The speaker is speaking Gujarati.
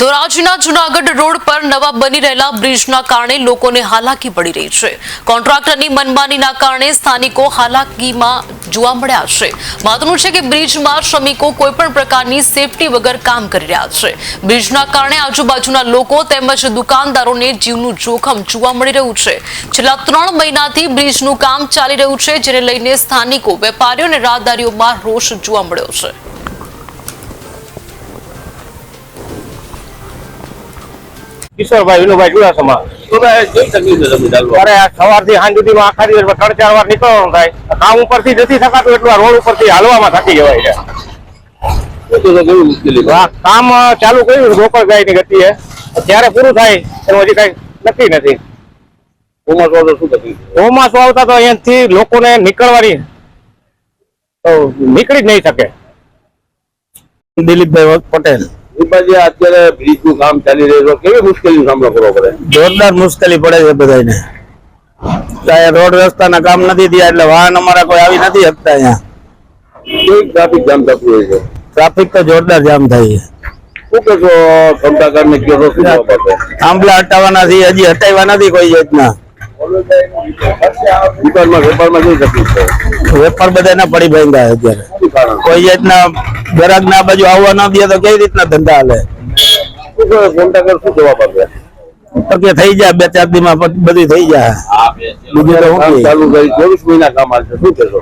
ધોરાજીના જુનાગઢ રોડ પર નવા બની રહેલા બ્રિજના કારણે લોકોને હાલાકી પડી રહી છે. કોન્ટ્રાક્ટરની મનમાનીના કારણે સ્થાનિકો હાલાકીમાં જોવા મળ્યા છે. મહત્વનું છે કે બ્રિજમાં શ્રમિકો કોઈપણ પ્રકારની સેફટી વગર કામ કરી રહ્યા છે. બ્રિજના કારણે આજુબાજુના લોકો તેમજ દુકાનદારોને જીવનું જોખમ જોવા મળી રહ્યું છે. છેલ્લા ત્રણ મહિનાથી બ્રિજનું કામ ચાલી રહ્યું છે, જેને લઈને સ્થાનિકો, વેપારીઓ અને રાહદારીઓમાં રોષ જોવા મળ્યો છે. કિશોરભાઈ વિનુભાઈ ચુડાસમા અરે આ સવારથી સાંજ સુધીમાં આખા દિવસ ત્રણ ચાર વાર નીકળવાનું થાય. કામ ઉપરથી નથી થકાતું એટલું રોડ ઉપર ઉપરથી હાલવામાં થતી જવાય છે. કામ ચાલુ કર્યું રોકડ ગાયની ગતિ ત્યારે પૂરું થાય એનું હજી કઈ નક્કી નથી. ચોમાસું આવતા તો અહીંયાથી લોકોને નીકળવાની તો નીકળી જ નહીં શકે. દિલીપભાઈ પટેલ. રૂપાજી અત્યારે બ્રિજ કામ ચાલી રહ્યું છે. કેવી મુશ્કેલીનો સામનો કરવો પડે? જોરદાર મુશ્કેલી પડે છે બધાને ત્યાં રોડ રસ્તાના કામ નથી થયા એટલે વાહન અમારા કોઈ આવી નથી શકતા અહીંયા. કેવી ટ્રાફિક જામ થતું હોય છે? ટ્રાફિક તો જોરદાર જામ થાય છે. શું કહેશો ક્ષમતાકાર ને શું આંબલા હટાવવાના છે હજી હટાવ્યા નથી કોઈ જાતના દુકાનમાં વેપારમાં કેવી તકલીફ છે? વેપાર બધાને પડી ભાંગા અત્યારે. કોઈ જાતના ગ્રાહક ના બાજુ આવવા ન દે તો કઈ રીતના ધંધા હાલે? તો કે થઈ જાય બે ચાર દીમાં બધું થઈ જાય બીજું તો ચાલુ કરી ચોવીસ મહિના કામ હાલશે શું કહેશો?